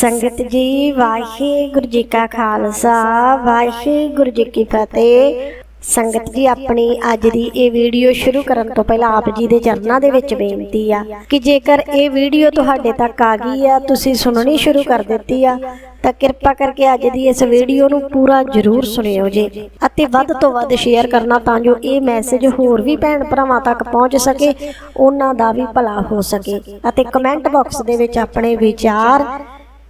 ਸੰਗਤ ਜੀ, ਵਾਹਿਗੁਰੂ ਜੀ ਕਾ ਖਾਲਸਾ, ਵਾਹਿਗੁਰੂ ਜੀ ਕੀ ਫਤਿਹ। ਸੰਗਤ ਜੀ, ਆਪਣੀ ਅੱਜ ਦੀ ਇਹ ਵੀਡੀਓ ਸ਼ੁਰੂ ਕਰਨ ਤੋਂ ਪਹਿਲਾਂ ਆਪ ਜੀ ਦੇ ਚਰਨਾਂ ਦੇ ਵਿੱਚ ਬੇਨਤੀ ਆ ਕਿ ਜੇਕਰ ਇਹ ਵੀਡੀਓ ਤੁਹਾਡੇ ਤੱਕ ਆ ਗਈ ਆ, ਤੁਸੀਂ ਸੁਣਨੀ ਸ਼ੁਰੂ ਕਰ ਦਿੱਤੀ ਆ, ਤਾਂ ਕਿਰਪਾ ਕਰਕੇ ਅੱਜ ਦੀ ਇਸ ਵੀਡੀਓ ਨੂੰ ਪੂਰਾ ਜ਼ਰੂਰ ਸੁਣਿਓ ਜੇ ਅਤੇ ਵੱਧ ਤੋਂ ਵੱਧ ਸ਼ੇਅਰ ਕਰਨਾ ਤਾਂ ਜੋ ਇਹ ਮੈਸੇਜ ਹੋਰ ਵੀ ਭੈਣ ਭਰਾਵਾਂ ਤੱਕ ਪਹੁੰਚ ਸਕੇ, ਉਹਨਾਂ ਦਾ ਵੀ ਭਲਾ ਹੋ ਸਕੇ। ਅਤੇ ਕਮੈਂਟ ਬਾਕਸ ਦੇ ਵਿੱਚ ਆਪਣੇ ਵਿਚਾਰ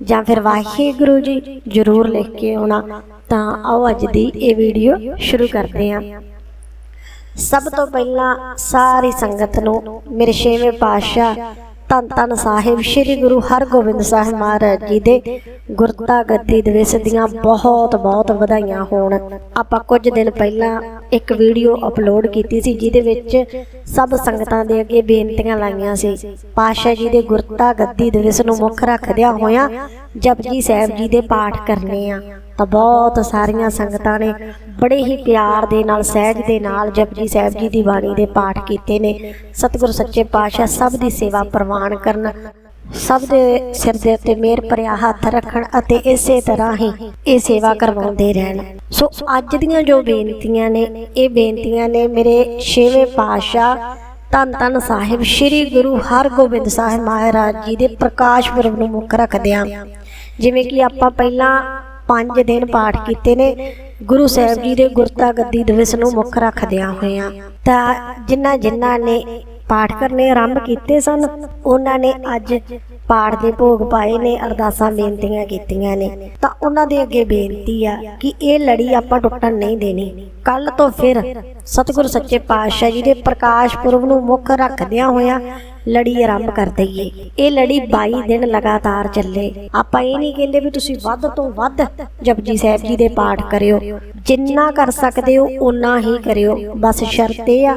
ਜਾਂ ਫਿਰ ਵਾਹਿਗੁਰੂ ਜੀ ਜ਼ਰੂਰ ਲਿਖ ਕੇ ਆਉਣਾ, ਤਾਂ ਆਓ ਅੱਜ ਦੀ ਇਹ ਵੀਡੀਓ ਸ਼ੁਰੂ ਕਰਦੇ ਹਾਂ। ਸਭ ਤੋਂ ਪਹਿਲਾਂ ਸਾਰੀ ਸੰਗਤ ਨੂੰ ਮੇਰੇ ਛੇਵੇਂ ਪਾਤਸ਼ਾਹ ਧੰਨ ਧੰਨ ਸਾਹਿਬ, ਸ੍ਰੀ ਗੁਰੂ ਹਰਗੋਬਿੰਦ ਸਾਹਿਬ ਮਹਾਰਾਜ ਜੀ ਦੇ ਗੁਰਤਾ ਗੱਦੀ ਦਿਵਸ ਦੀਆਂ ਬਹੁਤ ਬਹੁਤ ਵਧਾਈਆਂ ਹੋਣ। ਆਪਾਂ ਕੁਝ ਦਿਨ ਪਹਿਲਾਂ ਇੱਕ ਵੀਡੀਓ ਅਪਲੋਡ ਕੀਤੀ ਸੀ, ਜਿਹਦੇ ਵਿੱਚ ਸਭ ਸੰਗਤਾਂ ਦੇ ਅੱਗੇ ਬੇਨਤੀਆਂ ਲਾਈਆਂ ਸੀ। ਪਾਤਸ਼ਾਹ ਜੀ ਦੇ ਗੁਰਤਾ ਗੱਦੀ ਦਿਵਸ ਨੂੰ ਮੁੱਖ ਰੱਖਦਿਆਂ ਹੋਇਆਂ ਜਪਜੀ ਸਾਹਿਬ ਜੀ ਦੇ ਪਾਠ ਕਰਨੇ ਆ। ਤਾਂ ਬਹੁਤ ਸਾਰੀਆਂ ਸੰਗਤਾਂ ਨੇ ਬੜੇ ਹੀ ਪਿਆਰ ਦੇ ਨਾਲ, ਸਹਿਜ ਦੇ ਨਾਲ ਜਪਜੀ ਸਾਹਿਬ ਜੀ ਦੀ ਬਾਣੀ ਦੇ ਪਾਠ ਕੀਤੇ ਨੇ। ਸਤਿਗੁਰ ਸੱਚੇ ਪਾਤਸ਼ਾਹ ਸਭ ਦੀ ਸੇਵਾ ਪ੍ਰਵਾਨ ਕਰਨ, ਸਭ ਦੇ ਸਿਰ ਦੇ ਉੱਤੇ ਮੇਰ ਭਰਿਆ ਹੱਥ ਰੱਖਣ ਅਤੇ ਇਸੇ ਤਰ੍ਹਾਂ ਹੀ ਇਹ ਸੇਵਾ ਕਰਵਾਉਂਦੇ ਰਹਿਣ। ਸੋ ਅੱਜ ਦੀਆਂ ਜੋ ਬੇਨਤੀਆਂ ਨੇ, ਇਹ ਬੇਨਤੀਆਂ ਨੇ ਮੇਰੇ ਛੇਵੇਂ ਪਾਤਸ਼ਾਹ ਧੰਨ ਧੰਨ ਸਾਹਿਬ ਸ੍ਰੀ ਗੁਰੂ ਹਰਗੋਬਿੰਦ ਸਾਹਿਬ ਮਹਾਰਾਜ ਜੀ ਦੇ ਪ੍ਰਕਾਸ਼ ਪੁਰਬ ਨੂੰ ਮੁੱਖ ਰੱਖਦਿਆਂ। ਜਿਵੇਂ ਕਿ ਆਪਾਂ ਪਹਿਲਾਂ 5 ਦਿਨ ਪਾਠ ਕੀਤੇ ਨੇ। ਗੁਰੂ ਸਾਹਿਬ ਜੀ ਦੇ ਗੁਰਤਾ ਗੱਦੀ ਦਿਵਸ ਨੂੰ ਮੁੱਖ ਰੱਖਦਿਆਂ ਹੋਇਆਂ ਤਾਂ ਜਿਨ੍ਹਾਂ ਜਿਨ੍ਹਾਂ ਨੇ ਪਾਠ ਕਰਨੇ ਆਰੰਭ ਕੀਤੇ ਸਨ, ਉਹਨਾਂ ਨੇ ਅੱਜ ਪਾਠ ਦੇ ਭੋਗ ਪਾਏ ਨੇ, ਅਰਦਾਸਾਂ ਬੇਨਤੀਆਂ ਕੀਤੀਆਂ ਨੇ। ਤਾਂ ਉਹਨਾਂ ਦੇ ਅੱਗੇ ਬੇਨਤੀ ਆ ਕਿ ਇਹ ਲੜੀ ਆਪਾਂ ਟੁੱਟਣ ਨਹੀਂ ਦੇਣੀ। ਕੱਲ ਤੋਂ ਫਿਰ ਸਤਿਗੁਰ ਸੱਚੇ ਪਾਤਸ਼ਾਹ ਜੀ ਦੇ ਪ੍ਰਕਾਸ਼ ਪੁਰਬ ਨੂੰ ਮੁੱਖ ਰੱਖਦਿਆਂ ਹੋਇਆਂ ਲੜੀ ਆਰੰਭ ਕਰ ਦਈਏ। ਇਹ ਲੜੀ 22 ਦਿਨ ਲਗਾਤਾਰ ਚੱਲੇ। ਆਪਾਂ ਇਹ ਨਹੀਂ ਕਹਿੰਦੇ ਵੀ ਤੁਸੀਂ ਵੱਧ ਤੋਂ ਵੱਧ ਜਪਜੀ ਸਾਹਿਬ ਜੀ ਦੇ ਪਾਠ ਕਰਿਓ। ਜਿੰਨਾ ਕਰ ਸਕਦੇ ਹੋ ਉਨਾ ਹੀ ਕਰਿਓ। ਬਸ ਸ਼ਰਤ ਇਹ ਆ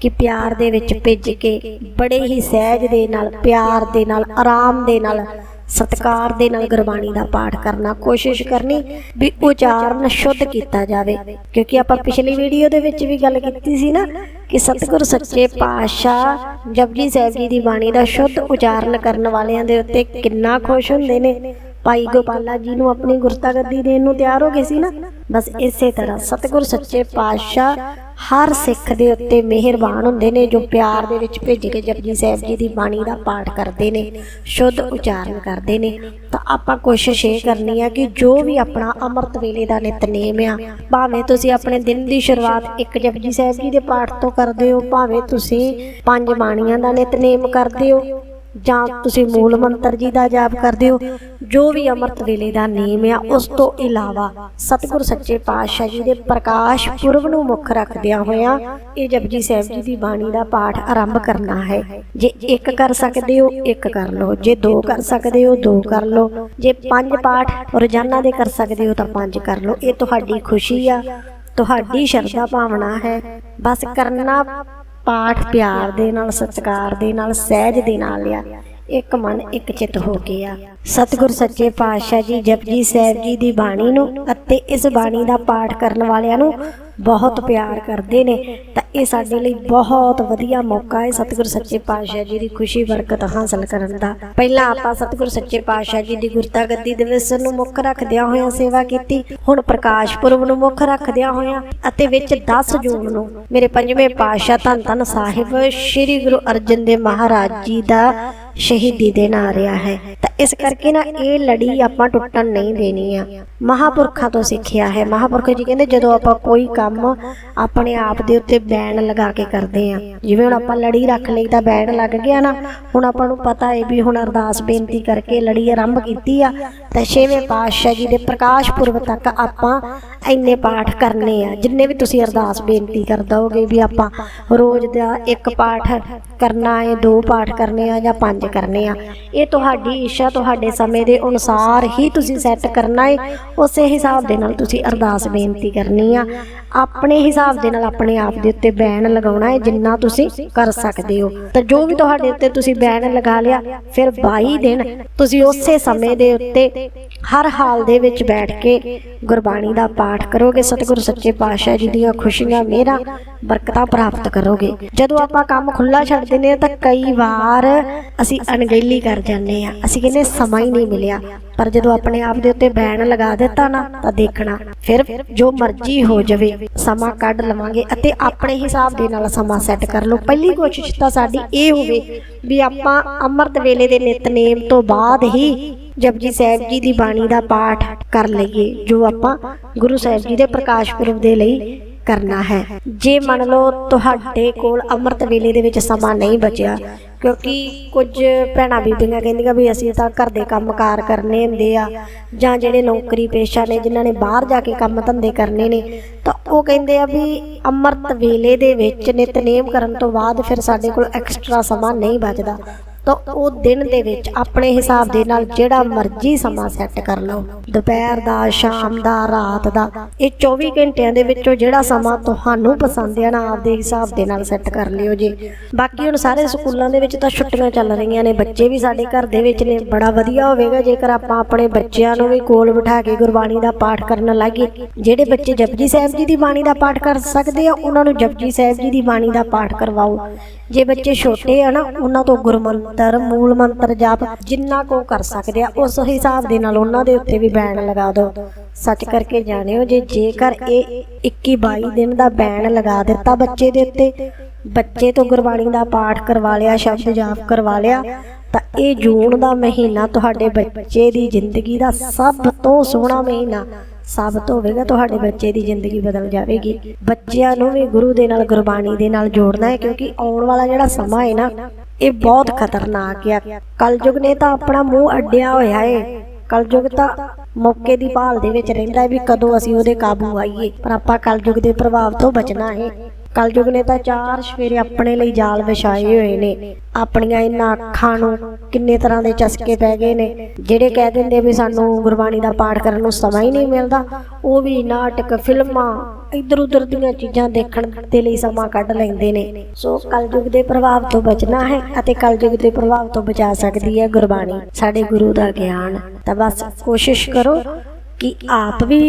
ਕਿ ਪਿਆਰ ਦੇ ਵਿੱਚ ਭਿੱਜ ਕੇ, ਬੜੇ ਹੀ ਸਹਿਜ ਦੇ ਨਾਲ, ਪਿਆਰ ਦੇ ਨਾਲ, ਆਰਾਮ ਦੇ ਨਾਲ, ਸਤਕਾਰ ਦੇ ਨਾਲ ਗੁਰਬਾਣੀ ਦਾ ਪਾਠ ਕਰਨਾ ਕੋਸ਼ਿਸ਼ ਕਰਨੀ ਵੀ ਉਚਾਰਨ ਸ਼ੁੱਧ ਕੀਤਾ ਜਾਵੇ। ਕਿਉਂਕਿ ਆਪਾਂ ਪਿਛਲੀ ਵੀਡੀਓ ਦੇ ਵਿੱਚ ਵੀ ਗੱਲ ਕੀਤੀ ਸੀ ਨਾ ਕਿ ਸਤਿਗੁਰ ਸੱਚੇ ਪਾਤਸ਼ਾਹ ਜਪਜੀ ਸਾਹਿਬ ਜੀ ਦੀ ਬਾਣੀ ਦਾ ਸ਼ੁੱਧ ਉਚਾਰਨ ਕਰਨ ਵਾਲਿਆਂ ਦੇ ਉੱਤੇ ਕਿੰਨਾ ਖੁਸ਼ ਹੁੰਦੇ ਨੇ। ਭਾਈ ਗੋਪਾਲਾ ਜੀ ਨੂੰ ਆਪਣੀ ਗੁਰਤਾ ਗੱਦੀ ਦੇਣ ਨੂੰ ਤਿਆਰ ਹੋ ਗਏ ਸੀ ਨਾ। ਬਸ ਇਸੇ ਤਰ੍ਹਾਂ ਸਤਿਗੁਰ ਸੱਚੇ ਪਾਤਸ਼ਾਹ ਹਰ ਸਿੱਖ ਦੇ ਉੱਤੇ ਮਿਹਰਬਾਨ ਹੁੰਦੇ ਨੇ ਜੋ ਪਿਆਰ ਦੇ ਵਿੱਚ ਭਿੱਜ ਕੇ ਜਪਜੀ ਸਾਹਿਬ ਜੀ ਦੀ ਬਾਣੀ ਦਾ ਪਾਠ ਕਰਦੇ ਨੇ, ਸ਼ੁੱਧ ਉਚਾਰਨ ਕਰਦੇ ਨੇ। ਤਾਂ ਆਪਾਂ ਕੋਸ਼ਿਸ਼ ਇਹ ਕਰਨੀ ਆ ਕਿ ਜੋ ਵੀ ਆਪਣਾ ਅੰਮ੍ਰਿਤ ਵੇਲੇ ਦਾ ਨਿਤਨੇਮ ਆ, ਭਾਵੇਂ ਤੁਸੀਂ ਆਪਣੇ ਦਿਨ ਦੀ ਸ਼ੁਰੂਆਤ ਇੱਕ ਜਪਜੀ ਸਾਹਿਬ ਜੀ ਦੇ ਪਾਠ ਤੋਂ ਕਰਦੇ ਹੋ, ਭਾਵੇਂ ਤੁਸੀਂ ਪੰਜ ਬਾਣੀਆਂ ਦਾ ਨਿਤਨੇਮ ਕਰਦੇ ਹੋ ਜਾਂ ਤੁਸੀਂ ਮੂਲ ਮੰਤਰ ਜੀ ਦਾ ਜਾਪ ਕਰਦੇ ਹੋ, ਜੋ ਵੀ ਅੰਮ੍ਰਿਤ ਵੇਲੇ ਦਾ ਨੇਮ ਆ, ਉਸ ਤੋਂ ਇਲਾਵਾ ਸਤਿਗੁਰ ਸੱਚੇ ਪਾਤਸ਼ਾਹ ਜੀ ਦੇ ਪ੍ਰਕਾਸ਼ ਪੁਰਬ ਨੂੰ ਮੁੱਖ ਰੱਖਦਿਆਂ ਹੋਇਆਂ ਇਹ ਜਪਜੀ ਸਾਹਿਬ ਜੀ ਦੀ ਬਾਣੀ ਦਾ ਪਾਠ ਆਰੰਭ ਕਰਨਾ ਹੈ। ਜੇ ਇੱਕ ਕਰ ਸਕਦੇ ਹੋ, ਇੱਕ ਕਰ ਲਓ। ਜੇ ਦੋ ਕਰ ਸਕਦੇ ਹੋ, ਦੋ ਕਰ ਲਓ। ਜੇ ਪੰਜ ਪਾਠ ਰੋਜ਼ਾਨਾ ਦੇ ਕਰ ਸਕਦੇ ਹੋ, ਤਾਂ ਪੰਜ ਕਰ ਲਓ। ਇਹ ਤੁਹਾਡੀ ਖੁਸ਼ੀ ਆ, ਤੁਹਾਡੀ ਸ਼ਰਧਾ ਭਾਵਨਾ ਹੈ। ਬਸ ਕਰਨਾ ਪਾਠ ਪਿਆਰ ਦੇ ਨਾਲ, ਸਤਿਕਾਰ ਦੇ ਨਾਲ, ਸਹਿਜ ਦੇ ਨਾਲ ਲਿਆ ਇੱਕ ਮਨ, ਇੱਕ ਚਿੱਤ ਹੋ ਕੇ ਆ। ਸਤਿਗੁਰ ਸੱਚੇ ਪਾਤਸ਼ਾਹ ਜੀ, ਜਪਜੀ ਸਾਹਿਬ ਜੀ ਦੀ ਬਾਣੀ ਨੂੰ ਅਤੇ ਇਸ ਬਾਣੀ ਦਾ ਪਾਠ ਕਰਨ ਵਾਲਿਆਂ ਨੂੰ ਬਹੁਤ ਪਿਆਰ ਕਰਦੇ ਨੇ, ਤਾਂ ਇਹ ਸਾਡੇ ਲਈ ਬਹੁਤ ਵਧੀਆ ਮੌਕਾ ਹੈ ਸਤਿਗੁਰ ਸੱਚੇ ਪਾਤਸ਼ਾਹ ਜੀ ਦੀ ਖੁਸ਼ੀ ਬਰਕਤ ਹਾਸਲ ਕਰਨ ਦਾ। ਪਹਿਲਾਂ ਆਪਾਂ ਸਤਿਗੁਰ ਸੱਚੇ ਪਾਤਸ਼ਾਹ ਜੀ ਦੀ ਗੁਰਤਾ ਗੱਦੀ ਦਿਵਸ ਨੂੰ ਮੁੱਖ ਰੱਖਦਿਆਂ ਹੋਇਆਂ ਸੇਵਾ ਕੀਤੀ, ਹੁਣ ਪ੍ਰਕਾਸ਼ ਪੁਰਬ ਨੂੰ ਮੁੱਖ ਰੱਖਦਿਆਂ ਹੋਇਆਂ ਅਤੇ ਵਿੱਚ 10 ਜੂਨ ਨੂੰ ਮੇਰੇ ਪੰਜਵੇਂ ਪਾਤਸ਼ਾਹ ਧੰਨ ਧੰਨ ਸਾਹਿਬ ਸ੍ਰੀ ਗੁਰੂ ਅਰਜਨ ਦੇਵ ਮਹਾਰਾਜ ਜੀ ਦਾ ਸ਼ਹੀਦੀ ਦਿਨ ਆ ਰਿਹਾ ਹੈ। ਤਾਂ ਇਸ ਕਰਕੇ ਨਾ ਇਹ ਲੜੀ ਆਪਾਂ ਟੁੱਟਣ ਨਹੀਂ ਦੇਣੀ ਆ। ਮਹਾਪੁਰਖਾਂ ਤੋਂ ਸਿੱਖਿਆ ਹੈ। ਮਹਾਪੁਰਖ ਜੀ ਕਹਿੰਦੇ ਜਦੋਂ ਆਪਾਂ ਕੋਈ ਕੰਮ ਆਪਣੇ ਆਪ ਦੇ ਉੱਤੇ ਬੈਨ ਲਗਾ ਕੇ ਕਰਦੇ ਆ, ਜਿਵੇਂ ਹੁਣ ਆਪਾਂ ਲੜੀ ਰੱਖ ਲਈ ਤਾਂ ਬੈਨ ਲੱਗ ਗਿਆ ਨਾ, ਹੁਣ ਆਪਾਂ ਨੂੰ ਪਤਾ ਹੈ ਵੀ ਹੁਣ ਅਰਦਾਸ ਬੇਨਤੀ ਕਰਕੇ ਲੜੀ ਆਰੰਭ ਕੀਤੀ ਆ, ਤਾਂ ਛੇਵੇਂ ਪਾਤਸ਼ਾਹ ਜੀ ਦੇ ਪ੍ਰਕਾਸ਼ ਪੁਰਬ ਤੱਕ ਆਪਾਂ ਇੰਨੇ ਪਾਠ ਕਰਨੇ ਆ, ਜਿੰਨੇ ਵੀ ਤੁਸੀਂ ਅਰਦਾਸ ਬੇਨਤੀ ਕਰਦਾ ਹੋਗੇ ਵੀ ਆਪਾਂ ਰੋਜ਼ ਦਾ ਇੱਕ ਪਾਠ ਕਰਨਾ ਹੈ ਦੋ ਪਾਠ ਕਰਨੇ ਆ ਜਾਂ ਪੰਜ ਕਰਨੇ ਆ। ਇਹ ਤੁਹਾਡੀ ਇੱਛਾ, ਤੁਹਾਡੇ ਸਮੇਂ ਦੇ ਅਨੁਸਾਰ ਹੀ ਤੁਸੀਂ ਸੈੱਟ ਕਰਨਾ ਹੈ ਉਸੇ ਹਿਸਾਬ ਦੇ ਨਾਲ ਤੁਸੀਂ ਅਰਦਾਸ ਬੇਨਤੀ ਕਰਨੀ ਆ। ਆਪਣੇ ਹਿਸਾਬ ਦੇ ਨਾਲ ਆਪਣੇ ਆਪ ਦੇ ਉੱਤੇ ਬੈਨ ਲਗਾਉਣਾ ਹੈ ਜਿੰਨਾ ਤੁਸੀਂ ਕਰ ਸਕਦੇ ਹੋ। ਤਾਂ ਜੋ ਵੀ ਤੁਹਾਡੇ ਉੱਤੇ ਤੁਸੀਂ ਬੈਨ ਲਗਾ ਲਿਆ, ਫਿਰ 22 ਦਿਨ ਤੁਸੀਂ ਉਸੇ ਸਮੇਂ ਦੇ ਉੱਤੇ ਹਰ ਹਾਲ ਦੇ ਵਿੱਚ ਬੈਠ ਕੇ ਗੁਰਬਾਣੀ ਦਾ ਪਾਠ ਕਰੋਗੇ। ਸਤਿਗੁਰੂ ਸੱਚੇ ਪਾਤਸ਼ਾਹ ਜੀ ਦੀਆਂ ਖੁਸ਼ੀਆਂ ਮੇਰਾ ਬਰਕਤਾਂ ਪ੍ਰਾਪਤ ਕਰੋਗੇ। ਜਦੋਂ ਆਪਾਂ ਕੰਮ ਖੁੱਲਾ ਛੱਡ ਦਿੰਦੇ ਹਾਂ ਤਾਂ ਕਈ ਵਾਰ ਅਸੀਂ ਅਣਗਹਿਲੀ ਕਰ ਜਾਂਦੇ ਆ ਅਸੀਂ ਕਹਿੰਦੇ ਸਮਾਂ ਹੀ ਨਹੀਂ ਮਿਲਿਆ। ਪਰ ਜਦੋਂ ਆਪਣੇ ਆਪ ਦੇ ਉੱਤੇ ਬੈਨ ਲਗਾ ਦਿੱਤਾ ਨਾ, ਤਾਂ ਦੇਖਣਾ, ਫਿਰ ਜੋ ਮਰਜ਼ੀ ਹੋ ਜਾਵੇ, ਸਮਾਂ ਕੱਢ ਲਵਾਂਗੇ ਅਤੇ ਆਪਣੇ ਹਿਸਾਬ ਦੇ ਨਾਲ ਸਮਾਂ ਸੈੱਟ ਕਰ ਲਓ। ਪਹਿਲੀ ਕੋਸ਼ਿਸ਼ ਤਾਂ ਸਾਡੀ ਇਹ ਹੋਵੇ ਵੀ ਆਪਾਂ ਅੰਮ੍ਰਿਤ ਵੇਲੇ ਦੇ ਨਿਤਨੇਮ ਤੋਂ ਬਾਅਦ ਹੀ ਜਪਜੀ ਸਾਹਿਬ ਜੀ ਦੀ ਬਾਣੀ ਦਾ ਪਾਠ ਕਰ ਲਈਏ, ਜੋ ਆਪਾਂ ਗੁਰੂ ਸਾਹਿਬ ਜੀ ਦੇ ਪ੍ਰਕਾਸ਼ ਪੁਰਬ ਦੇ ਲਈ ਕਰਨਾ ਹੈ। ਜੇ ਮੰਨ ਲਓ ਤੁਹਾਡੇ ਕੋਲ ਅੰਮ੍ਰਿਤ ਵੇਲੇ ਦੇ ਵਿੱਚ ਸਮਾਂ ਨਹੀਂ ਬਚਿਆ ਕਿਉਂਕਿ ਕੁਝ ਭੈਣਾਂ ਬੀਬੀਆਂ ਕਹਿੰਦੀਆਂ ਵੀ ਅਸੀਂ ਤਾਂ ਘਰ ਦੇ ਕੰਮਕਾਰ ਕਰਨੇ ਹੁੰਦੇ ਆ, ਜਾਂ ਜਿਹੜੇ ਨੌਕਰੀ ਪੇਸ਼ਾ ਨੇ, ਜਿਨ੍ਹਾਂ ਨੇ ਬਾਹਰ ਜਾ ਕੇ ਕੰਮ ਧੰਦੇ ਕਰਨੇ ਨੇ, ਤਾਂ ਉਹ ਕਹਿੰਦੇ ਆ ਵੀ ਅੰਮ੍ਰਿਤ ਵੇਲੇ ਦੇ ਵਿੱਚ ਨਿਤਨੇਮ ਕਰਨ ਤੋਂ ਬਾਅਦ ਫਿਰ ਸਾਡੇ ਕੋਲ ਐਕਸਟਰਾ ਸਮਾਂ ਨਹੀਂ ਬਚਦਾ। ਤਾਂ ਉਹ ਦਿਨ ਦੇ ਵਿੱਚ ਆਪਣੇ ਹਿਸਾਬ ਦੇ ਨਾਲ ਜਿਹੜਾ ਮਰਜ਼ੀ ਸਮਾਂ ਸੈੱਟ ਕਰ ਲਓ। ਦੁਪਹਿਰ ਦਾ, ਸ਼ਾਮ ਦਾ, ਰਾਤ ਦਾ, ਇਹ 24 ਘੰਟਿਆਂ ਦੇ ਵਿੱਚੋਂ ਜਿਹੜਾ ਸਮਾਂ ਤੁਹਾਨੂੰ ਪਸੰਦ ਹੈ ਨਾ, ਆਪਦੇ ਹਿਸਾਬ ਦੇ ਨਾਲ ਸੈੱਟ ਕਰ ਲਿਓ ਜੀ। ਬਾਕੀ ਹੁਣ ਸਾਰੇ ਸਕੂਲਾਂ ਦੇ ਵਿੱਚ ਤਾਂ ਛੁੱਟੀਆਂ ਚੱਲ ਰਹੀਆਂ ਨੇ, ਬੱਚੇ ਵੀ ਸਾਡੇ ਘਰ ਦੇ ਵਿੱਚ ਨੇ, ਬੜਾ ਵਧੀਆ ਹੋਵੇਗਾ ਜੇਕਰ ਆਪਾਂ ਆਪਣੇ ਬੱਚਿਆਂ ਨੂੰ ਵੀ ਕੋਲ ਬਿਠਾ ਕੇ ਗੁਰਬਾਣੀ ਦਾ ਪਾਠ ਕਰਨ ਲੱਗੇ। ਜਿਹੜੇ ਬੱਚੇ ਜਪਜੀ ਸਾਹਿਬ ਜੀ ਦੀ ਬਾਣੀ ਦਾ ਪਾਠ ਕਰ ਸਕਦੇ ਆ, ਉਹਨਾਂ ਨੂੰ ਜਪਜੀ ਸਾਹਿਬ ਜੀ ਦੀ ਬਾਣੀ ਦਾ ਪਾਠ ਕਰਵਾਓ। ਜੇ ਬੱਚੇ ਛੋਟੇ ਆ ਨਾ, ਉਹਨਾਂ ਤੋਂ ਗੁਰਮੰਤਰ ਮੂਲ ਮੰਤਰ ਜਾਪ ਜਿੰਨਾ ਕੋ ਕਰ ਸਕਦੇ ਆ, ਉਸ ਹਿਸਾਬ ਦੇ ਨਾਲ ਉਹਨਾਂ ਦੇ ਉੱਤੇ ਵੀ ਬੈਨ ਲਗਾ ਦਿਓ। ਸੱਚ ਕਰਕੇ ਜਾਣਿਓ ਜੇ ਜੇਕਰ ਇਹ 21 22 ਦਿਨ ਦਾ ਬੈਨ ਲਗਾ ਦਿੱਤਾ ਬੱਚੇ ਦੇ ਉੱਤੇ, ਬੱਚੇ ਤੋਂ ਗੁਰਬਾਣੀ ਦਾ ਪਾਠ ਕਰਵਾ ਲਿਆ, ਸ਼ਬਦ ਜਾਪ ਕਰਵਾ ਲਿਆ, ਤਾਂ ਇਹ ਜੂਨ ਦਾ ਮਹੀਨਾ ਤੁਹਾਡੇ ਬੱਚੇ ਦੀ ਜ਼ਿੰਦਗੀ ਦਾ ਸਭ ਤੋਂ ਸੋਹਣਾ ਮਹੀਨਾ ਸਾਬਤ ਹੋਵੇਗਾ, ਤੁਹਾਡੇ ਬੱਚੇ ਦੀ ਜ਼ਿੰਦਗੀ ਬਦਲ ਜਾਵੇਗੀ। ਬੱਚਿਆਂ ਨੂੰ ਵੀ ਗੁਰੂ ਦੇ ਨਾਲ, ਗੁਰਬਾਣੀ ਦੇ ਨਾਲ ਜੋੜਨਾ ਹੈ, ਕਿਉਂਕਿ ਆਉਣ ਵਾਲਾ ਜਿਹੜਾ ਸਮਾਂ ਹੈ ਨਾ, ਇਹ ਬਹੁਤ ਖਤਰਨਾਕ ਆ ਕਲਯੁਗ ਨੇ ਤਾਂ ਆਪਣਾ ਮੂੰਹ ਅੱਡਿਆ ਹੋਇਆ ਹੈ ਕਲਯੁਗ ਤਾਂ ਮੌਕੇ ਦੀ ਭਾਲ ਦੇ ਵਿੱਚ ਰਹਿੰਦਾ ਹੈ ਵੀ ਕਦੋਂ ਅਸੀਂ ਉਹਦੇ ਕਾਬੂ ਆਈਏ। ਪਰ ਆਪਾਂ ਕਲਯੁਗ ਦੇ ਪ੍ਰਭਾਵ ਤੋਂ ਬਚਣਾ ਹੈ। ਕਲਯੁਗ ਨੇ ਤਾਂ ਚਾਰ ਸਵੇਰੇ ਆਪਣੇ ਲਈ ਜਾਲ ਵਿਛਾਏ ਹੋਏ ਨੇ। ਆਪਣੀਆਂ ਇਹਨਾਂ ਅੱਖਾਂ ਨੂੰ ਕਿੰਨੇ ਤਰ੍ਹਾਂ ਦੇ ਚਸਕੇ ਪੈ ਗਏ ਨੇ। ਜਿਹੜੇ ਕਹਿ ਦਿੰਦੇ ਵੀ ਸਾਨੂੰ ਗੁਰਬਾਣੀ ਦਾ ਪਾਠ ਕਰਨ ਨੂੰ ਸਮਾਂ ਹੀ ਨਹੀਂ ਮਿਲਦਾ, ਉਹ ਵੀ ਨਾਟਕ, ਫਿਲਮਾਂ ਇੱਧਰ ਉੱਧਰ ਦੀਆਂ ਚੀਜ਼ਾਂ ਦੇਖਣ ਦੇ ਲਈ ਸਮਾਂ ਕੱਢ ਲੈਂਦੇ ਨੇ। ਸੋ ਕਲਯੁਗ ਦੇ ਪ੍ਰਭਾਵ ਤੋਂ ਬਚਣਾ ਹੈ ਅਤੇ ਕਲਯੁਗ ਦੇ ਪ੍ਰਭਾਵ ਤੋਂ ਬਚਾ ਸਕਦੀ ਹੈ ਗੁਰਬਾਣੀ, ਸਾਡੇ ਗੁਰੂ ਦਾ ਗਿਆਨ। ਤਾਂ ਬਸ ਕੋਸ਼ਿਸ਼ ਕਰੋ ਕਿ ਆਪ ਵੀ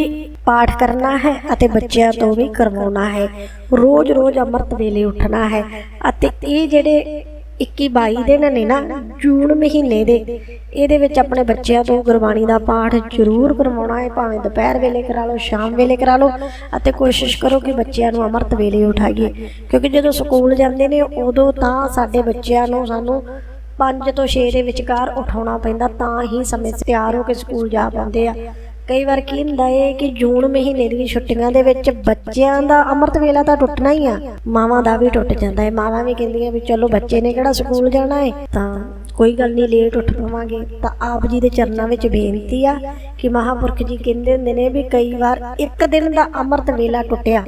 ਪਾਠ ਕਰਨਾ ਹੈ ਅਤੇ ਬੱਚਿਆਂ ਤੋਂ ਵੀ ਕਰਵਾਉਣਾ ਹੈ। ਰੋਜ਼-ਰੋਜ਼ ਅੰਮ੍ਰਿਤ ਵੇਲੇ ਉੱਠਣਾ ਹੈ ਅਤੇ ਇਹ ਜਿਹੜੇ 21 22 ਦਿਨ ਨੇ ਨਾ, ਜੂਨ ਮਹੀਨੇ ਦੇ, ਇਹਦੇ ਵਿੱਚ ਆਪਣੇ ਬੱਚਿਆਂ ਤੋਂ ਗੁਰਬਾਣੀ ਦਾ ਪਾਠ ਜ਼ਰੂਰ ਕਰਵਾਉਣਾ ਹੈ। ਭਾਵੇਂ ਦੁਪਹਿਰ ਵੇਲੇ ਕਰਾ ਲਓ, ਸ਼ਾਮ ਵੇਲੇ ਕਰਾ ਲਓ ਅਤੇ ਕੋਸ਼ਿਸ਼ ਕਰੋ ਕਿ ਬੱਚਿਆਂ ਨੂੰ ਅੰਮ੍ਰਿਤ ਵੇਲੇ ਉਠਾਈਏ। ਕਿਉਂਕਿ ਜਦੋਂ ਸਕੂਲ ਜਾਂਦੇ ਨੇ, ਉਦੋਂ ਤਾਂ ਸਾਡੇ ਬੱਚਿਆਂ ਨੂੰ ਸਾਨੂੰ 5 ਤੋਂ 6 ਦੇ ਵਿਚਕਾਰ ਉਠਾਉਣਾ ਪੈਂਦਾ, ਤਾਂ ਹੀ ਸਮੇਂ ਸਿਰ ਤਿਆਰ ਹੋ ਕੇ ਸਕੂਲ ਜਾ ਪਾਉਂਦੇ ਆ। ਕਈ ਵਾਰ ਕੀ ਹੁੰਦਾ ਏ ਕਿ ਜੂਨ ਮਹੀਨੇ ਦੀਆਂ ਛੁੱਟੀਆਂ ਦੇ ਵਿੱਚ ਬੱਚਿਆਂ ਦਾ ਅੰਮ੍ਰਿਤ ਵੇਲਾ ਤਾਂ ਟੁੱਟਣਾ ਹੀ ਆ। ਮਾਵਾਂ ਦਾ ਵੀ ਟੁੱਟ ਜਾਂਦਾ ਏ। ਮਾਵਾਂ ਵੀ ਕਹਿੰਦੀਆਂ ਵੀ ਚਲੋ ਬੱਚੇ ਨੇ ਕਿਹੜਾ ਸਕੂਲ ਜਾਣਾ ਏ? ਤਾਂ ਕੋਈ ਗੱਲ ਨਹੀਂ, ਲੇਟ ਉੱਠ ਪਵਾਂਗੇ। ਤਾਂ ਆਪ ਜੀ ਦੇ ਚਰਨਾਂ ਵਿੱਚ ਬੇਨਤੀ ਆ ਕਿ ਮਹਾਪੁਰਖ ਜੀ ਕਹਿੰਦੇ ਹੁੰਦੇ ਨੇ ਵੀ ਕਈ ਵਾਰ ਇੱਕ ਦਿਨ ਦਾ ਅੰਮ੍ਰਿਤ ਵੇਲਾ ਟੁੱਟਿਆ।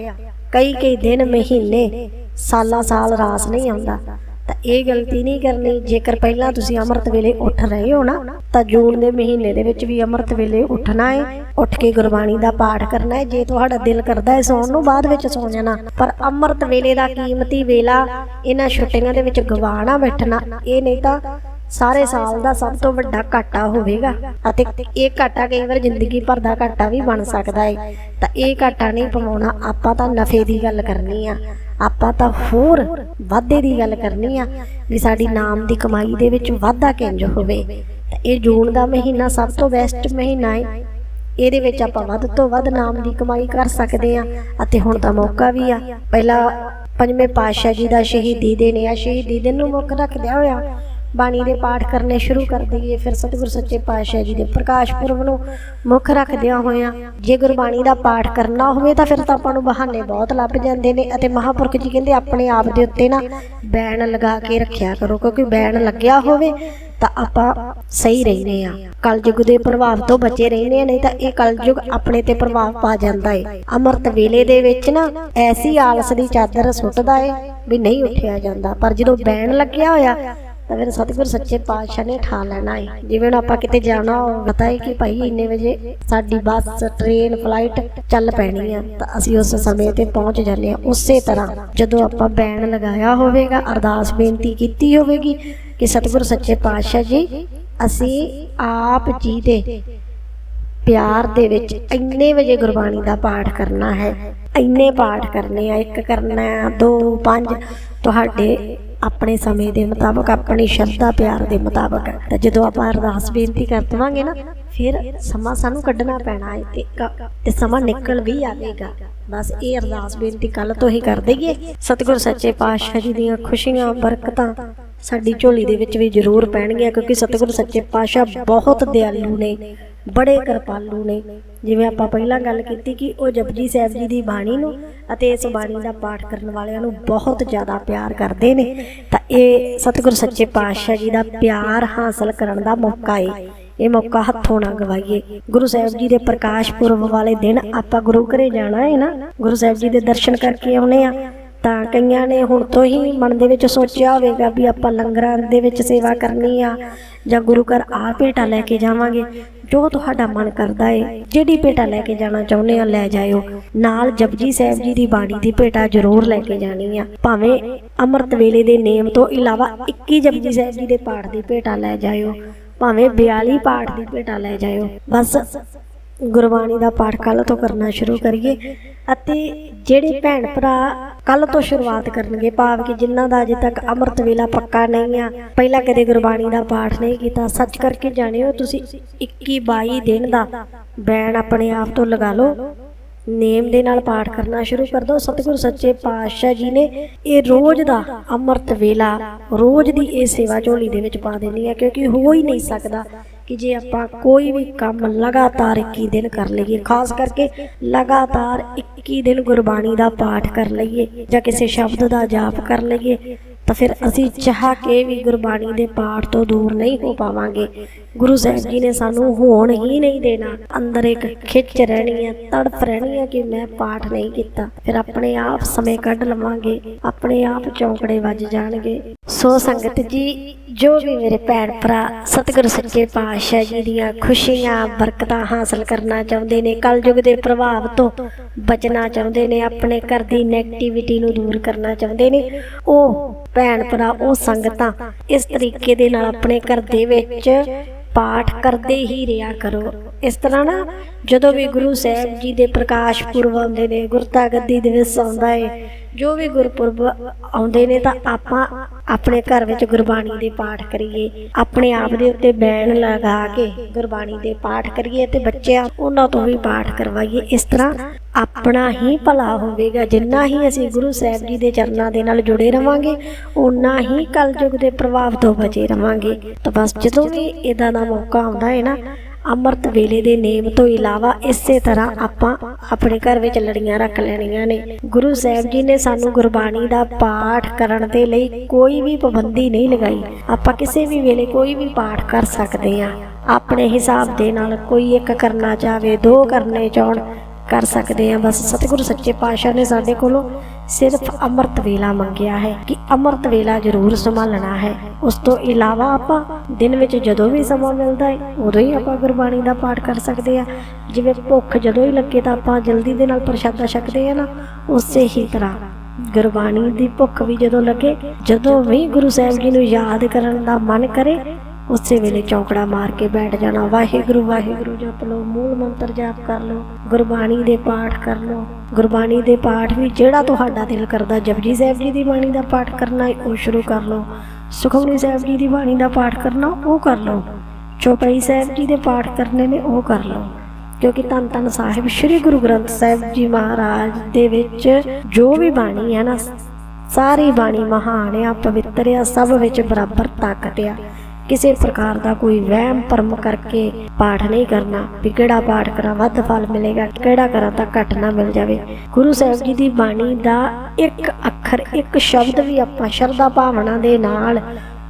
ਕਈ ਕਈ ਦਿਨ, ਮਹੀਨੇ ਸਾਲਾਂ ਸਾਲ ਰਾਸ ਨਹੀਂ ਆਉਂਦਾ। ਤਾਂ ਇਹ ਗਲਤੀ ਨਹੀਂ ਕਰਨੀ। ਜੇਕਰ ਪਹਿਲਾਂ ਤੁਸੀਂ ਅੰਮ੍ਰਿਤ ਵੇਲੇ ਉੱਠ ਰਹੇ ਹੋ ਨਾ, ਤਾਂ ਜੂਨ ਦੇ ਮਹੀਨੇ ਦੇ ਵਿੱਚ ਵੀ ਅੰਮ੍ਰਿਤ ਵੇਲੇ ਉੱਠਣਾ ਹੈ ਉੱਠ ਕੇ ਗੁਰਬਾਣੀ ਦਾ ਪਾਠ ਕਰਨਾ ਹੈ ਜੇ ਤੁਹਾਡਾ ਦਿਲ ਕਰਦਾ ਹੈ ਸੌਣ ਨੂੰ, ਬਾਅਦ ਵਿੱਚ ਸੌ ਜਾਣਾ। ਪਰ ਅੰਮ੍ਰਿਤ ਵੇਲੇ ਦਾ ਕੀਮਤੀ ਵੇਲਾ, ਇਹਨਾਂ ਛੁੱਟੀਆਂ ਦੇ ਵਿੱਚ ਗਵਾਣਾ ਬੈਠਣਾ, ਇਹ ਨਹੀਂ ਤਾਂ ਸਾਰੇ ਸਾਲ ਦਾ ਸਭ ਤੋਂ ਵੱਡਾ ਘਾਟਾ ਹੋਵੇਗਾ। ਅਤੇ ਇਹ ਘਾਟਾ ਕਈ ਵਾਰ ਜ਼ਿੰਦਗੀ ਭਰ ਦਾ ਘਾਟਾ ਵੀ ਬਣ ਸਕਦਾ ਹੈ ਤਾਂ ਇਹ ਘਾਟਾ ਨਹੀਂ ਪਵਾਉਣਾ, ਆਪਾਂ ਤਾਂ ਨਫੇ ਦੀ ਗੱਲ ਕਰਨੀ ਆ। ਆਪਾਂ ਤਾਂ ਹੋਰ ਵਾਧੇ ਦੀ ਗੱਲ ਕਰਨੀ ਆ ਵੀ ਸਾਡੀ ਨਾਮ ਦੀ ਕਮਾਈ ਦੇ ਵਿੱਚ ਵਾਧਾ ਕਿੰਜ ਹੋਵੇ। ਤਾਂ ਇਹ ਜੂਨ ਦਾ ਮਹੀਨਾ ਸਭ ਤੋਂ ਬੈਸਟ ਮਹੀਨਾ ਹੈ ਇਹਦੇ ਵਿੱਚ ਆਪਾਂ ਵੱਧ ਤੋਂ ਵੱਧ ਨਾਮ ਦੀ ਕਮਾਈ ਕਰ ਸਕਦੇ ਆ ਅਤੇ ਹੁਣ ਤਾਂ ਮੌਕਾ ਵੀ ਆ। ਪਹਿਲਾਂ ਪੰਜਵੇਂ ਪਾਤਸ਼ਾਹ ਜੀ ਦਾ ਸ਼ਹੀਦੀ ਦਿਨ ਆ। ਸ਼ਹੀਦੀ ਦਿਨ ਨੂੰ ਮੁੱਖ ਰੱਖਦਿਆ ਹੋਇਆ ਬਾਣੀ ਦੇ ਪਾਠ ਕਰਨੇ ਸ਼ੁਰੂ ਕਰ ਦਈਏ। ਫਿਰ ਸਤਿਗੁਰ ਸੱਚੇ ਪਾਤਸ਼ਾਹ ਜੀ ਦੇ ਪ੍ਰਕਾਸ਼ ਪੁਰਬ ਨੂੰ ਮੁੱਖ ਰੱਖਦਿਆਂ ਹੋਇਆਂ ਜੇ ਗੁਰਬਾਣੀ ਦਾ ਪਾਠ ਕਰਨਾ ਹੋਵੇ ਤਾਂ ਫਿਰ ਤਾਂ ਆਪਾਂ ਨੂੰ ਬਹਾਨੇ ਬਹੁਤ ਲੱਭ ਜਾਂਦੇ ਨੇ ਅਤੇ ਮਹਾਪੁਰਖ ਜੀ ਕਹਿੰਦੇ ਆਪਣੇ ਆਪ ਦੇ ਉੱਤੇ ਨਾ ਬੈਨ ਲਗਾ ਕੇ ਰੱਖਿਆ ਕਰੋ। ਕਿਉਂਕਿ ਬੈਨ ਲੱਗਿਆ ਹੋਵੇ ਤਾਂ ਆਪਾਂ ਸਹੀ ਰਹਿੰਦੇ ਆ ਕਲਯੁਗ ਦੇ ਪ੍ਰਭਾਵ ਤੋਂ ਬਚੇ ਰਹਿੰਦੇ ਆ ਨਹੀਂ ਤਾਂ ਇਹ ਕਲਯੁਗ ਆਪਣੇ ਤੇ ਪ੍ਰਭਾਵ ਪਾ ਜਾਂਦਾ ਏ। ਅਮਰਤ ਵੇਲੇ ਦੇ ਵਿੱਚ ਨਾ ਐਸੀ ਆਲਸ ਦੀ ਚਾਦਰ ਸੁੱਟਦਾ ਏ ਵੀ ਨਹੀਂ ਉੱਠਿਆ ਜਾਂਦਾ। ਪਰ ਜਦੋਂ ਬੈਨ ਲੱਗਿਆ ਹੋਇਆ ਤਾਂ ਫਿਰ ਸਤਿਗੁਰ ਸੱਚੇ ਪਾਤਸ਼ਾਹ ਨੇ ਠਾ ਲੈਣਾ ਏ। ਜਿਵੇਂ ਆਪਾਂ ਕਿਤੇ ਜਾਣਾ ਪਤਾ ਹੈ ਕਿ ਭਾਈ ਇੰਨੇ ਵਜੇ ਸਾਡੀ ਬੱਸ ਟ੍ਰੇਨ ਫਲਾਈਟ ਚੱਲ ਪੈਣੀ ਆ। ਤਾਂ ਅਸੀਂ ਉਸ ਸਮੇਂ ਤੇ ਪਹੁੰਚ ਜਾਂਦੇ ਆ ਉਸੇ ਤਰ੍ਹਾਂ। ਜਦੋਂ ਆਪਾਂ ਬੈਨ ਲਗਾਇਆ ਹੋਵੇਗਾ, ਅਰਦਾਸ ਬੇਨਤੀ ਕੀਤੀ ਹੋਵੇਗੀ ਕਿ ਸਤਿਗੁਰ ਸੱਚੇ ਪਾਤਸ਼ਾਹ ਜੀ, ਅਸੀਂ ਆਪ ਜੀ ਦੇ ਪਿਆਰ ਦੇ ਵਿੱਚ ਇੰਨੇ ਵਜੇ ਗੁਰਬਾਣੀ ਦਾ ਪਾਠ ਕਰਨਾ ਹੈ। ਇੰਨੇ ਪਾਠ ਕਰਨੇ ਆ, ਇੱਕ ਕਰਨਾ, ਦੋ, ਪੰਜ। ਤੁਹਾਡੇ ਆਪਣੇ ਸਮੇਂ ਦੇ ਮੁਤਾਬਕ, ਆਪਣੀ ਸ਼ਰਧਾ, ਪਿਆਰ ਦੇ ਮੁਤਾਬਕ। ਤਾਂ ਜਦੋਂ ਆਪਾਂ ਅਰਦਾਸ ਬੇਨਤੀ ਕਰ ਦੇਵਾਂਗੇ ਨਾ, ਫਿਰ ਸਮਾਂ ਸਾਨੂੰ ਕੱਢਣਾ ਪੈਣਾ ਹੈ ਤੇ ਤੇ ਸਮਾਂ ਨਿਕਲ ਵੀ ਆਵੇਗਾ। ਬਸ ਇਹ ਅਰਦਾਸ ਬੇਨਤੀ ਕੱਲ ਤੋਂ ਹੀ ਕਰ ਦਈਏ। ਸਤਿਗੁਰ ਸੱਚੇ ਪਾਤਸ਼ਾਹ ਜੀ ਦੀਆਂ ਖੁਸ਼ੀਆਂ, ਬਰਕਤਾਂ ਸਾਡੀ ਝੋਲੀ ਦੇ ਵਿੱਚ ਵੀ ਜ਼ਰੂਰ ਪੈਣਗੀਆਂ, ਕਿਉਂਕਿ ਸਤਿਗੁਰ ਸੱਚੇ ਪਾਤਸ਼ਾਹ ਬਹੁਤ ਦਿਆਲੂ ਨੇ। ਬੜੇ ਕਿਰਪਾਲੂ ਨੇ। ਜਿਵੇਂ ਆਪਾਂ ਪਹਿਲਾਂ ਗੱਲ ਕੀਤੀ ਕਿ ਉਹ ਜਪਜੀ ਸਾਹਿਬ ਜੀ ਦੀ ਬਾਣੀ ਨੂੰ ਅਤੇ ਇਸ ਬਾਣੀ ਦਾ ਪਾਠ ਕਰਨ ਵਾਲਿਆਂ ਨੂੰ ਬਹੁਤ ਜ਼ਿਆਦਾ ਪਿਆਰ ਕਰਦੇ ਨੇ। ਤਾਂ ਇਹ ਸਤਿਗੁਰ ਸੱਚੇ ਪਾਤਸ਼ਾਹ ਜੀ ਦਾ ਪਿਆਰ ਹਾਸਲ ਕਰਨ ਦਾ ਮੌਕਾ ਹੈ ਇਹ ਮੌਕਾ ਹੱਥੋਂ ਨਾ ਗਵਾਈਏ। ਗੁਰੂ ਸਾਹਿਬ ਜੀ ਦੇ ਪ੍ਰਕਾਸ਼ ਪੁਰਬ ਵਾਲੇ ਦਿਨ ਆਪਾਂ ਗੁਰੂ ਘਰੇ ਜਾਣਾ ਹੈ ਨਾ। ਗੁਰੂ ਸਾਹਿਬ ਜੀ ਦੇ ਦਰਸ਼ਨ ਕਰਕੇ ਆਉਣੇ ਆ। ਤਾਂ ਕਈਆਂ ਨੇ ਹੁਣ ਤੋਂ ਹੀ ਮਨ ਦੇ ਵਿੱਚ ਸੋਚਿਆ ਹੋਵੇਗਾ ਵੀ ਆਪਾਂ ਲੰਗਰਾਂ ਦੇ ਵਿੱਚ ਸੇਵਾ ਕਰਨੀ ਆ ਜਾਂ ਗੁਰੂ ਘਰ ਆ ਭੇਟਾ ਲੈ ਕੇ ਜਾਵਾਂਗੇ। ਜੋ ਤੁਹਾਡਾ ਮਨ ਕਰਦਾ ਏ, ਜਿਹੜੀ ਭੇਟਾ ਲੈ ਕੇ ਜਾਣਾ ਚਾਹੁੰਦੇ ਆ, ਲੈ ਜਾਇਓ। ਨਾਲ ਜਪਜੀ ਸਾਹਿਬ ਜੀ ਦੀ ਬਾਣੀ ਦੀ ਭੇਟਾ ਜ਼ਰੂਰ ਲੈ ਕੇ ਜਾਣੀ ਆ। ਭਾਵੇਂ ਅੰਮ੍ਰਿਤ ਵੇਲੇ ਦੇ ਨੇਮ ਤੋਂ ਇਲਾਵਾ 21 ਜਪਜੀ ਸਾਹਿਬ ਜੀ ਦੇ ਪਾਠ ਦੀ ਭੇਟਾ ਲੈ ਜਾਇਓ, ਭਾਵੇਂ 42 ਪਾਠ ਦੀ ਭੇਟਾ ਲੈ ਜਾਇਓ। ਬਸ ਗੁਰਬਾਣੀ ਦਾ ਪਾਠ ਕੱਲ ਤੋਂ ਕਰਨਾ ਸ਼ੁਰੂ ਕਰੀਏ ਅਤੇ ਜਿਹੜੇ ਭੈਣ ਭਰਾ ਕੱਲ ਤੋਂ ਸ਼ੁਰੂਆਤ ਕਰਨਗੇ, ਭਾਵ ਕਿ ਜਿਨ੍ਹਾਂ ਦਾ ਅਜੇ ਤੱਕ ਅੰਮ੍ਰਿਤ ਵੇਲਾ ਪੱਕਾ ਨਹੀਂ ਆ, ਪਹਿਲਾਂ ਕਦੇ ਗੁਰਬਾਣੀ ਦਾ ਪਾਠ ਨਹੀਂ ਕੀਤਾ, ਸੱਚ ਕਰਕੇ ਜਾਣਿਓ ਤੁਸੀਂ 21 22 ਦਿਨ ਦਾ ਬੈਣ ਆਪਣੇ ਆਪ ਤੋਂ ਲਗਾ ਲਓ, ਨੇਮ ਦੇ ਨਾਲ ਪਾਠ ਕਰਨਾ ਸ਼ੁਰੂ ਕਰ ਦੋ ਸਤਿਗੁਰ ਸੱਚੇ ਪਾਤਸ਼ਾਹ ਜੀ ਨੇ ਇਹ ਰੋਜ਼ ਦਾ ਅੰਮ੍ਰਿਤ ਵੇਲਾ ਰੋਜ਼ ਦੀ ਇਹ ਸੇਵਾ ਝੋਲੀ ਦੇ ਵਿੱਚ ਪਾ ਦੇਣੀ ਹੈ ਕਿਉਂਕਿ ਹੋ ਹੀ ਨਹੀਂ ਸਕਦਾ ਕਿ ਜੇ ਆਪਾਂ ਕੋਈ ਵੀ ਕੰਮ ਲਗਾਤਾਰ 21 ਦਿਨ ਕਰ ਲਈਏ, ਖਾਸ ਕਰਕੇ ਲਗਾਤਾਰ 21 ਦਿਨ ਗੁਰਬਾਣੀ ਦਾ ਪਾਠ ਕਰ ਲਈਏ ਜਾਂ ਕਿਸੇ ਸ਼ਬਦ ਦਾ ਜਾਪ ਕਰ ਲਈਏ, ਤਾਂ ਫਿਰ ਅਸੀਂ ਚਾਹ ਕੇ ਵੀ ਗੁਰਬਾਣੀ ਦੇ ਪਾਠ ਤੋਂ ਦੂਰ ਨਹੀਂ ਹੋ ਪਾਵਾਂਗੇ। ਗੁਰੂ ਸਾਹਿਬ ਜੀ ਨੇ ਸਾਨੂੰ ਹੋਣ ਹੀ ਨਹੀਂ ਦੇਣਾ। ਅੰਦਰ ਇੱਕ ਖਿੱਚ ਰਹਿਣੀ ਹੈ ਤੜਫ ਰਹਿਣੀ ਹੈ ਕਿ ਮੈਂ ਪਾਠ ਨਹੀਂ ਕੀਤਾ। ਫਿਰ ਆਪਣੇ ਆਪ ਸਮੇਂ ਕੱਢ ਲਵਾਂਗੇ, ਆਪਣੇ ਆਪ ਚੌਂਕੜੇ ਵੱਜ ਜਾਣਗੇ। ਸੋ ਸੰਗਤ ਜੀ, ਜੋ ਵੀ ਮੇਰੇ ਭੈਣ ਭਰਾ, ਸਤਿਗੁਰ ਸੱਚੇ ਪਾਤਸ਼ਾਹ ਜੀ ਦੀਆਂ ਖੁਸ਼ੀਆਂ, ਬਰਕਤਾਂ ਹਾਸਲ ਕਰਨਾ ਚਾਹੁੰਦੇ ਨੇ, ਕਲਯੁਗ ਦੇ ਪ੍ਰਭਾਵ ਤੋਂ ਬਚਣਾ ਚਾਹੁੰਦੇ ਨੇ, ਆਪਣੇ ਘਰ ਦੀ ਨੈਗੇਟਿਵਿਟੀ ਨੂੰ ਦੂਰ ਕਰਨਾ ਚਾਹੁੰਦੇ ਨੇ, ਉਹ ਭੈਣ ਭਰਾ, ਉਹ ਸੰਗਤਾਂ ਇਸ ਤਰੀਕੇ ਦੇ ਨਾਲ ਆਪਣੇ ਘਰ ਦੇ ਵਿੱਚ ਪਾਠ ਕਰਦੇ ਹੀ ਰਿਹਾ ਕਰੋ। ਇਸ ਤਰ੍ਹਾਂ ਨਾ ਜਦੋਂ ਵੀ ਗੁਰੂ ਸਾਹਿਬ ਜੀ ਦੇ ਪ੍ਰਕਾਸ਼ ਪੁਰਬ ਆਉਂਦੇ ਨੇ ਗੁਰਤਾ ਗੱਦੀ ਦਿਵਸ ਆਉਂਦਾ ਏ ਜੋ ਵੀ ਗੁਰਪੁਰਬ ਆਉਂਦੇ ਨੇ ਤਾਂ ਆਪਾਂ ਆਪਣੇ ਘਰ ਵਿੱਚ ਗੁਰਬਾਣੀ ਦੇ ਪਾਠ ਕਰੀਏ। ਆਪਣੇ ਆਪ ਦੇ ਉੱਤੇ ਬੈਣ ਲਗਾ ਕੇ ਗੁਰਬਾਣੀ ਦੇ ਪਾਠ ਕਰੀਏ ਤੇ ਬੱਚਿਆਂ ਉਹਨਾਂ ਤੋਂ ਵੀ ਪਾਠ ਕਰਵਾਈਏ। ਇਸ ਤਰ੍ਹਾਂ ਆਪਣਾ ਹੀ ਭਲਾ ਹੋਵੇਗਾ। ਜਿੰਨਾ ਹੀ ਅਸੀਂ ਗੁਰੂ ਸਾਹਿਬ ਜੀ ਦੇ ਚਰਨਾਂ ਦੇ ਨਾਲ ਜੁੜੇ ਰਵਾਂਗੇ ਉਨਾ ਹੀ ਕਲਯੁਗ ਦੇ ਪ੍ਰਭਾਵ ਤੋਂ ਬਚੇ ਰਵਾਂਗੇ। ਤਾਂ ਬਸ ਜਦੋਂ ਵੀ ਇਦਾਂ ਦਾ ਮੌਕਾ ਆਉਂਦਾ ਹੈ ਨਾ ਅੰਮ੍ਰਿਤ ਵੇਲੇ ਦੇ ਨੇਮ ਤੋਂ ਇਲਾਵਾ ਇਸੇ ਤਰ੍ਹਾਂ ਆਪਾਂ ਆਪਣੇ ਘਰ ਵਿੱਚ ਲੜੀਆਂ ਰੱਖ ਲੈਣੀਆਂ ਨੇ। ਗੁਰੂ ਸਾਹਿਬ ਜੀ ਨੇ ਸਾਨੂੰ ਗੁਰਬਾਣੀ ਦਾ ਪਾਠ ਕਰਨ ਦੇ ਲਈ ਕੋਈ ਵੀ ਪਾਬੰਦੀ ਨਹੀਂ ਲਗਾਈ। ਆਪਾਂ ਕਿਸੇ ਵੀ ਵੇਲੇ ਕੋਈ ਵੀ ਪਾਠ ਕਰ ਸਕਦੇ ਆ ਆਪਣੇ ਹਿਸਾਬ ਦੇ ਨਾਲ ਕੋਈ ਇੱਕ ਕਰਨਾ ਚਾਹਵੇ, ਦੋ ਕਰਨੇ ਚਾਹਣ ਕਰ ਸਕਦੇ ਆ ਬਸ ਸਤਿਗੁਰੂ ਸੱਚੇ ਪਾਤਸ਼ਾਹ ਨੇ ਸਾਡੇ ਕੋਲੋਂ ਸਿਰਫ ਅੰਮ੍ਰਿਤ ਵੇਲਾ ਮੰਗਿਆ ਹੈ ਕਿ ਅੰਮ੍ਰਿਤ ਵੇਲਾ ਜ਼ਰੂਰ ਸੰਭਾਲਣਾ ਹੈ। ਉਸ ਤੋਂ ਇਲਾਵਾ ਆਪਾਂ ਦਿਨ ਵਿੱਚ ਜਦੋਂ ਵੀ ਸਮਾਂ ਮਿਲਦਾ ਹੈ, ਉਦੋਂ ਹੀ ਆਪਾਂ ਗੁਰਬਾਣੀ ਦਾ ਪਾਠ ਕਰ ਸਕਦੇ ਆ ਜਿਵੇਂ ਭੁੱਖ ਜਦੋਂ ਹੀ ਲੱਗੇ ਤਾਂ ਆਪਾਂ ਜਲਦੀ ਦੇ ਨਾਲ ਪ੍ਰਸ਼ਾਦਾ ਛਕਦੇ ਆ ਨਾ, ਉਸੇ ਹੀ ਤਰ੍ਹਾਂ ਗੁਰਬਾਣੀ ਦੀ ਭੁੱਖ ਵੀ ਜਦੋਂ ਲੱਗੇ, ਜਦੋਂ ਵੀ ਗੁਰੂ ਸਾਹਿਬ ਜੀ ਨੂੰ ਯਾਦ ਕਰਨ ਦਾ ਮਨ ਕਰੇ ਉਸੇ ਵੇਲੇ ਚੌਂਕੜਾ ਮਾਰ ਕੇ ਬੈਠ ਜਾਣਾ। ਵਾਹਿਗੁਰੂ ਵਾਹਿਗੁਰੂ, ਜਪ ਲਓ, ਮੂਲ ਮੰਤਰ ਜਾਪ ਕਰ ਲਓ, ਗੁਰਬਾਣੀ ਦੇ ਪਾਠ ਕਰ ਲਓ। ਗੁਰਬਾਣੀ ਦੇ ਪਾਠ ਵੀ ਜਿਹੜਾ ਤੁਹਾਡਾ ਦਿਲ ਕਰਦਾ, ਜਪਜੀ ਸਾਹਿਬ ਜੀ ਦੀ ਬਾਣੀ ਦਾ ਪਾਠ ਕਰਨਾ ਉਹ ਸ਼ੁਰੂ ਕਰ ਲਓ। ਸੁਖਮਨੀ ਸਾਹਿਬ ਜੀ ਦੀ ਬਾਣੀ ਦਾ ਪਾਠ ਕਰਨਾ, ਉਹ ਕਰ ਲਓ। ਚੌਪਈ ਸਾਹਿਬ ਜੀ ਦੇ ਪਾਠ ਕਰਨੇ ਨੇ, ਉਹ ਕਰ ਲਓ। ਕਿਉਂਕਿ ਧੰਨ ਧੰਨ ਸਾਹਿਬ ਸ੍ਰੀ ਗੁਰੂ ਗ੍ਰੰਥ ਸਾਹਿਬ ਜੀ ਮਹਾਰਾਜ ਦੇ ਵਿੱਚ ਜੋ ਵੀ ਬਾਣੀ ਹੈ ਨਾ, ਸਾਰੀ ਬਾਣੀ ਮਹਾਨ ਆ, ਪਵਿੱਤਰ ਆ, ਸਭ ਵਿੱਚ ਬਰਾਬਰ ਤਾਕਤ ਆ। ਕਿਸੇ ਪ੍ਰਕਾਰ ਦਾ ਕੋਈ ਵਹਿਮ ਭਰਮ ਕਰਕੇ ਪਾਠ ਨਹੀਂ ਕਰਨਾ, ਵੀ ਕਿਹੜਾ ਪਾਠ ਕਰਾਂ, ਵੱਧ ਫਲ ਮਿਲੇਗਾ, ਕਿਹੜਾ ਕਰਾਂ ਤਾਂ ਘੱਟ ਨਾ ਮਿਲ ਜਾਵੇ। ਗੁਰੂ ਸਾਹਿਬ ਜੀ ਦੀ ਬਾਣੀ ਦਾ ਇੱਕ ਅੱਖਰ, ਇੱਕ ਸ਼ਬਦ ਵੀ ਆਪਾਂ ਸ਼ਰਧਾ ਭਾਵਨਾ ਦੇ ਨਾਲ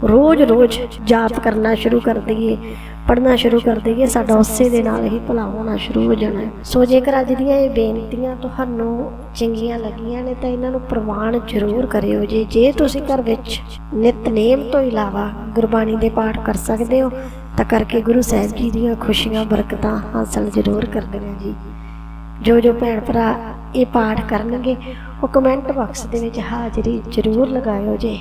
ਰੋਜ਼-ਰੋਜ਼ ਜਾਪ ਕਰਨਾ ਸ਼ੁਰੂ ਕਰ ਦਈਏ। ਪੜਨਾ ਸ਼ੁਰੂ ਕਰ ਦਈਏ, ਸਾਡਾ ਉਸੇ ਦੇ ਨਾਲ ਹੀ ਭਲਾ ਹੋਣਾ ਸ਼ੁਰੂ ਹੋ ਜਾਣਾ ਸੋ ਜੇਕਰ ਅੱਜ ਦੀਆਂ ਇਹ ਬੇਨਤੀਆਂ ਤੁਹਾਨੂੰ ਚੰਗੀਆਂ ਲੱਗੀਆਂ ਨੇ, ਤਾਂ ਇਹਨਾਂ ਨੂੰ ਪ੍ਰਵਾਨ ਜ਼ਰੂਰ ਕਰਿਓ ਜੇ। ਜੇ ਤੁਸੀਂ ਘਰ ਵਿੱਚ ਨਿਤਨੇਮ ਤੋਂ ਇਲਾਵਾ ਗੁਰਬਾਣੀ ਦੇ ਪਾਠ ਕਰ ਸਕਦੇ ਹੋ, ਤਾਂ ਕਰਕੇ ਗੁਰੂ ਸਾਹਿਬ ਜੀ ਦੀਆਂ ਖੁਸ਼ੀਆਂ, ਬਰਕਤਾਂ ਹਾਸਲ ਜ਼ਰੂਰ ਕਰਦੇ ਰਹੋ ਜੀ। ਜੋ ਜੋ ਭੈਣ ਭਰਾ ਇਹ ਪਾਠ ਕਰਨਗੇ, ਉਹ ਕਮੈਂਟ ਬਾਕਸ ਦੇ ਵਿੱਚ ਹਾਜ਼ਰੀ ਜ਼ਰੂਰ ਲਗਾਇਓ ਜੀ।